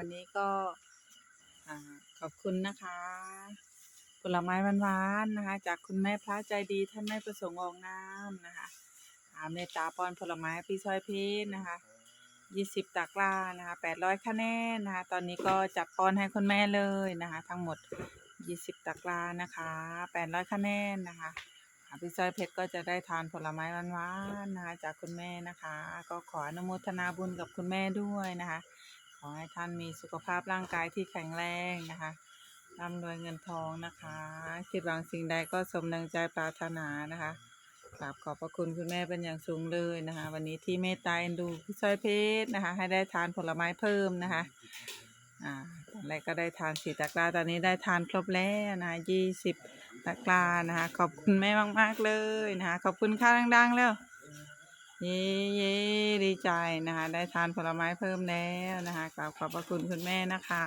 วันนี้ก็ขอบคุณนะคะ ผลไม้หวานๆนะคะ จากคุณแม่พระใจดีท่านไม่ประสงค์ออกนามนะคะอ่าเมตตาปอนผลไม้พี่ซอยเพชรนะคะยี่สิบตากร้านะคะแปดร้อยคะแนนนะคะ ตอนนี้ก็จัดปอนให้คุณแม่เลยนะคะ ทั้งหมดยี่สิบตากร้านะคะแปดร้อยคะแนนนะคะพี่ซอยเพชรก็จะได้ทานผลไม้หวานๆนะคะ จากคุณแม่นะคะ ก็ขออนุโมทนาบุญกับคุณแม่ด้วยนะคะ ขอให้ท่านมีสุขภาพร่างกายที่แข็งแรงนะคะร่ำรวยเงินทองนะคะ คิดหวังสิ่งใดก็สมดังใจปรารถนานะคะกราบขอบพระคุณคุณแม่เป็นอย่างสูงเลยนะคะ วันนี้ที่เมตตาเอ็นดูพี่ซอยเพชรนะคะ ให้ได้ทานผลไม้เพิ่มนะคะอ่าตอนแรกก็ได้ทานสีตะกร้าตอนนี้ได้ทานครบแล้วนะยี่สิบตะกร้านะคะ ขอบคุณแม่มาก ๆ เลยนะคะ ขอบคุณค่าดังๆแล้ว เย้เย้ดีใจนะคะ ได้ทานผลไม้เพิ่มแล้วนะคะกราบขอบพระคุณคุณแม่นะคะ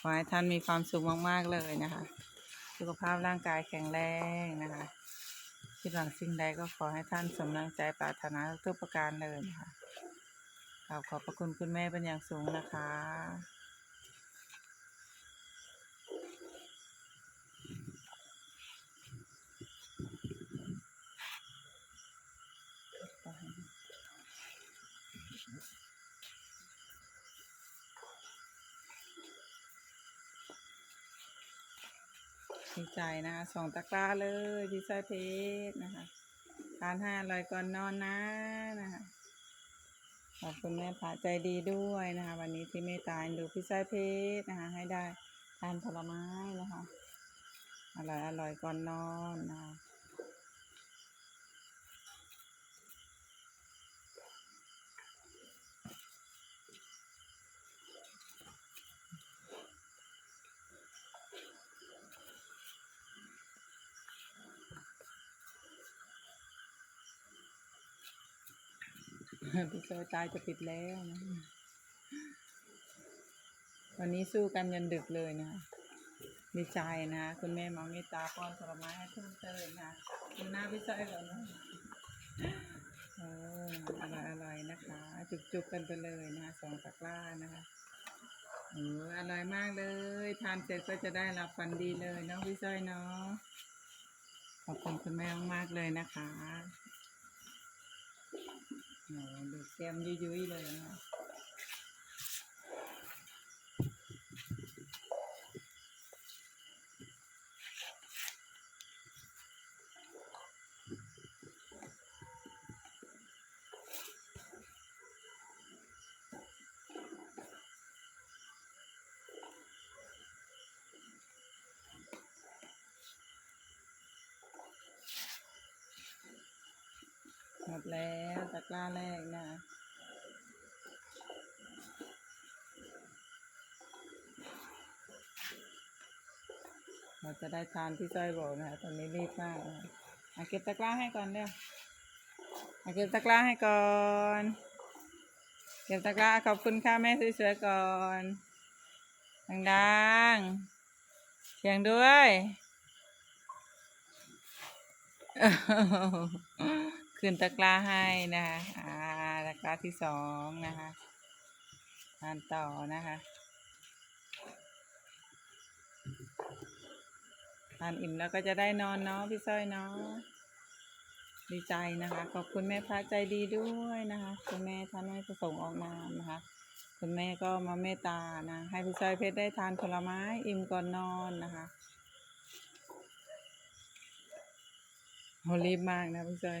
ขอให้ท่านมีความสุขมากๆเลยนะคะ สุขภาพร่างกายแข็งแรงนะคะคิดหวังสิ่งใดก็ขอให้ท่านสมดังใจปรารถนาทุกประการเลยนะคะกราบขอบพระคุณคุณแม่เป็นอย่างสูงนะคะ ดีใจนะคะสองตะกร้าเลยพี่สายเพชรนะคะทานห้าอร่อยก่อนนอนนะนะคะขอบคุณแม่พระใจดีด้วยนะคะ วันนี้ที่เมตตาดูพี่สร้อยเพชรนะคะ ให้ได้ทานผลไม้นะคะอร่อยอร่อยก่อนนอนนะคะ พี่โซตายจะปิดแล้วนะ วันนี้สู้กันยันดึกเลยนะคะดีใจนะ คุณแม่มาเมตตาป้อนผลไม้ให้เพิ่มเติมนะดูหน้าพี่จ้อยก่อนนะเอออร่อยอร่อยนะคะ จุกๆกันไปเลยนะคะสองตะกร้านะคะเอออร่อยมากเลย ทานเสร็จก็จะได้รับฟันดีเลยเนาะพี่จ้อยเนาะขอบคุณคุณแม่มากๆเลยนะคะ โอ้ดูแก้มยุ้ยๆเลยนะ หมด แล้วตะกร้าแรกนะเราจะได้ทานที่จ้อยบอกนะคะตอนนี้รีบมากนะคะอะเก็บตะกร้าให้ก่อนเร็วอะเก็บตะกร้าให้ก่อน เก็บตะกร้าขอบคุณค่ะแม่สวยๆก่อนดังๆเสียงด้วย ขึ้นตะกร้าให้นะคะอ่าตะกร้าที่สองนะคะทานต่อนะคะทานอิ่มแล้วก็จะได้นอนเนาะพี่สร้อยเนาะดีใจนะคะ ขอบคุณแม่พระใจดีด้วยนะคะ คุณแม่ท่านไม่ประสงค์ออกนามนะคะ คุณแม่ก็มาเมตตานะให้พี่ส้อยเพชรได้ทานผลไม้อิ่มก่อนนอนนะคะโหรีบมากนะพี่สร้อย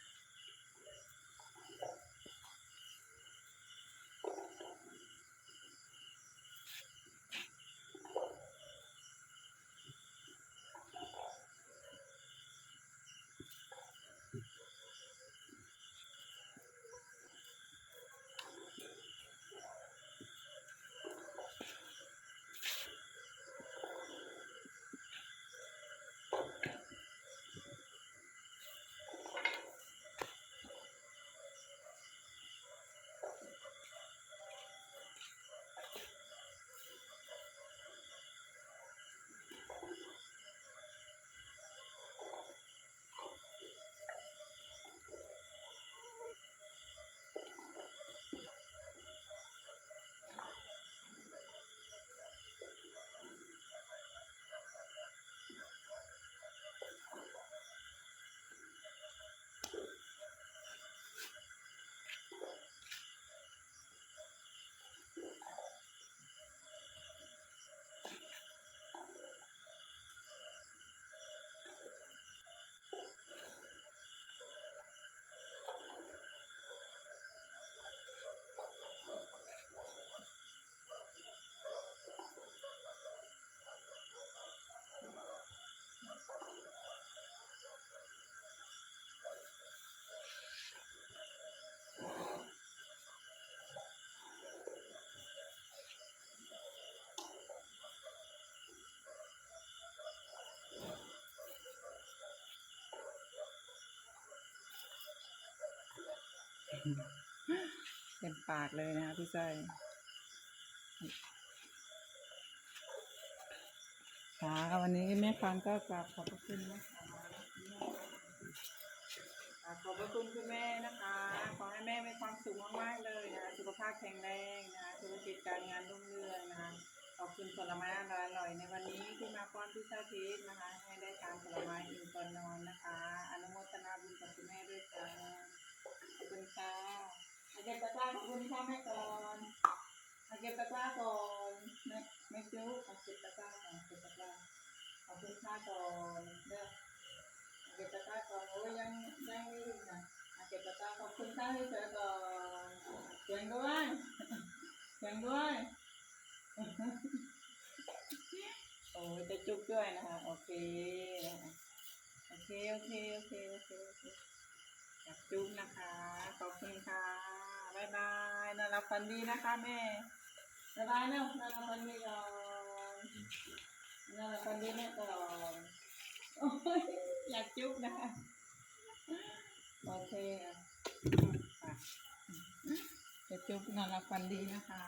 เต็มปากเลยนะคะพี่จ้อยค่ะวันนี้แม่ฟังก็กราบขอบพระคุณนะคะขอบพระคุณคุณแม่นะคะ ขอให้แม่มีความสุขมากๆเลยนะสุขภาพแข็งแรงนะธุรกิจการงานรุ่งเรืองนะคะขอบคุณผลไม้อร่อยๆในวันนี้ที่มาป้อนพี่ชาทิพย์นะคะ ให้ได้ทานผลไม้อิ่มก่อนนอนนะคะ อนุโมทนาบุญกับคุณแม่ด้วยค่ะขอบคุณค่ะอาเก็บตะกร้าขอบคุณพ่อแม่ก่อนอาเก็บตะกร้าก่อนแม่แม่จุ๊กเอาเก็บตะกร้าก่อนเก็บตะกร้า ขอบคุณค่าก่อนเด้อเอาเก็บตะกร้าก่อนโอ้ยยังยังไม่ถึงนะเก็บตะกร้าขอบคุณค่าให้เธอก่อนเสียงด้วยเสียงด้วยโอ้ยจะจุ๊บด้วยนะคะโอเคโอเคโอเคโอเคโอเคโอเคอยากจุ๊บนะคะ ขอบคุณค่ะบ๊ายบายนอนหลับฝันดีนะคะแม่บ๊ายบายเนาะนอนหลับฝันดีก่อน นั่นแหละตอนนดีแม่ก่อนโอ้ยอยากจุ๊บนะโอเคอะอะจะจุ๊บนอนหลับฝันดีนะคะ